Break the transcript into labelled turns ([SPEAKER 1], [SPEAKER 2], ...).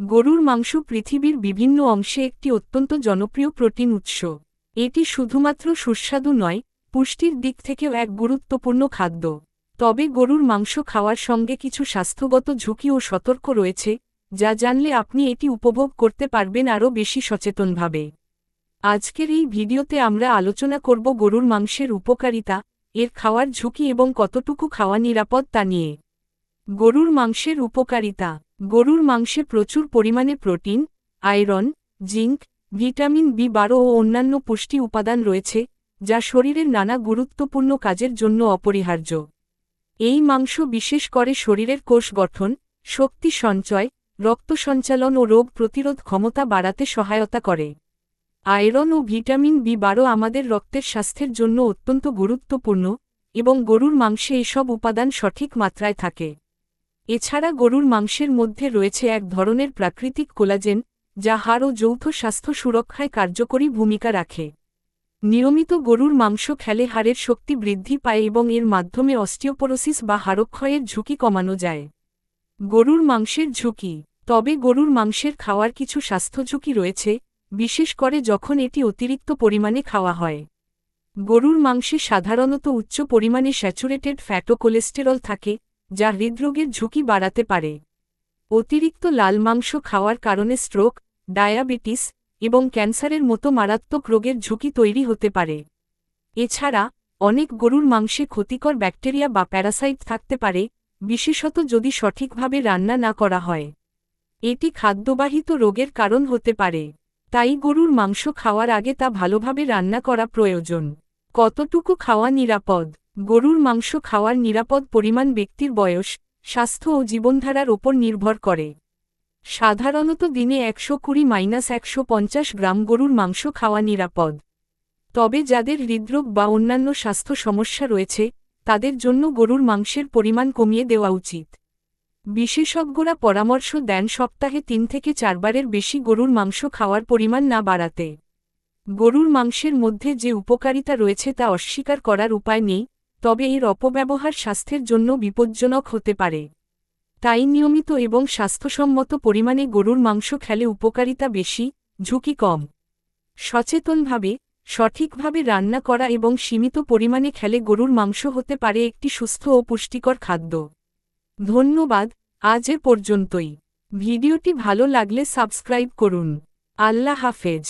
[SPEAKER 1] গরুর মাংস পৃথিবীর বিভিন্ন অংশে একটি অত্যন্ত জনপ্রিয় প্রোটিন উৎস। এটি শুধুমাত্র সুস্বাদু নয়, পুষ্টির দিক থেকেও এক গুরুত্বপূর্ণ খাদ্য। তবে গরুর মাংস খাওয়ার সঙ্গে কিছু স্বাস্থ্যগত ঝুঁকি ও সতর্ক রয়েছে, যা জানলে আপনি এটি উপভোগ করতে পারবেন আরও বেশি সচেতনভাবে। আজকের এই ভিডিওতে আমরা আলোচনা করব গরুর মাংসের উপকারিতা, এর খাওয়ার ঝুঁকি এবং কতটুকু খাওয়া নিরাপদ তা নিয়ে। গরুর মাংসের উপকারিতা গরুর মাংসে প্রচুর পরিমাণে protein, iron, zinc, vitamin B বারো ও অন্যান্য পুষ্টি উপাদান রয়েছে, যা শরীরের নানা গুরুত্বপূর্ণ কাজের জন্য অপরিহার্য। এই মাংস বিশেষ করে শরীরের কোষ গঠন, শক্তি সঞ্চয়, রক্ত সঞ্চালন ও রোগ প্রতিরোধ ক্ষমতা বাড়াতে সহায়তা করে। আয়রন ও ভিটামিন বি বারো আমাদের রক্তের স্বাস্থ্যের জন্য অত্যন্ত গুরুত্বপূর্ণ এবং গরুর মাংসে এসব উপাদান সঠিক মাত্রায় থাকে। এছাড়া গরুর মাংসের মধ্যে রয়েছে এক ধরনের প্রাকৃতিক কোলাজেন, যা হাড় ও যৌথ স্বাস্থ্য সুরক্ষায় কার্যকরী ভূমিকা রাখে। নিয়মিত গরুর মাংস খেলে হাড়ের শক্তি বৃদ্ধি পায় এবং এর মাধ্যমে অস্টিওপোরোসিস বা হাড়ক্ষয়ের ঝুঁকি কমানো যায়। গরুর মাংসের ঝুঁকি। তবে গরুর মাংসের খাওয়ার কিছু স্বাস্থ্য ঝুঁকি রয়েছে, বিশেষ করে যখন এটি অতিরিক্ত পরিমাণে খাওয়া হয়। গরুর মাংসে সাধারণত উচ্চ পরিমাণে স্যাচুরেটেড ফ্যাটো কোলেস্টেরল থাকে যা হৃদরোগের ঝুঁকি বাড়াতে পারে। অতিরিক্ত লাল মাংস খাওয়ার কারণে স্ট্রোক ডায়াবেটিস এবং ক্যান্সারের মতো মারাত্মক রোগের ঝুঁকি তৈরি হতে পারে। এছাড়া, অনেক গরুর মাংসে ক্ষতিকর ব্যাকটেরিয়া বা প্যারাসাইট থাকতে পারে, বিশেষত যদি সঠিকভাবে রান্না না করা হয়। এটি খাদ্যবাহিত রোগের কারণ হতে পারে। তাই গরুর মাংস খাওয়ার আগে তা ভালোভাবে রান্না করা প্রয়োজন। কতটুকু খাওয়া নিরাপদ? গরুর মাংস খাওয়ার নিরাপদ পরিমাণ ব্যক্তির বয়স, স্বাস্থ্য ও জীবনধারার ওপর নির্ভর করে। সাধারণত দিনে একশো কুড়ি মাইনাস একশো পঞ্চাশ গ্রাম গরুর মাংস খাওয়া নিরাপদ। তবে যাদের হৃদরোগ বা অন্যান্য স্বাস্থ্য সমস্যা রয়েছে, তাদের জন্য গরুর মাংসের পরিমাণ কমিয়ে দেওয়া উচিত। বিশেষজ্ঞরা পরামর্শ দেন সপ্তাহে তিন থেকে চারবারের বেশি গরুর মাংস খাওয়ার পরিমাণ না বাড়াতে। গরুর মাংসের মধ্যে যে উপকারিতা রয়েছে তা অস্বীকার করার উপায় নেই তবে এর অপব্যবহার স্বাস্থ্যের জন্য বিপজ্জনক হতে পারে। তাই নিয়মিত এবং স্বাস্থ্যসম্মত পরিমাণে গরুর মাংস খেলে উপকারিতা বেশি, ঝুঁকি কম। সচেতনভাবে, সঠিকভাবে রান্না করা এবং সীমিত পরিমাণে খেলে গরুর মাংস হতে পারে একটি সুস্থ ও পুষ্টিকর খাদ্য। ধন্যবাদ, আজ এ পর্যন্তই। ভিডিওটি ভালো লাগলে সাবস্ক্রাইব করুন। আল্লাহ হাফেজ।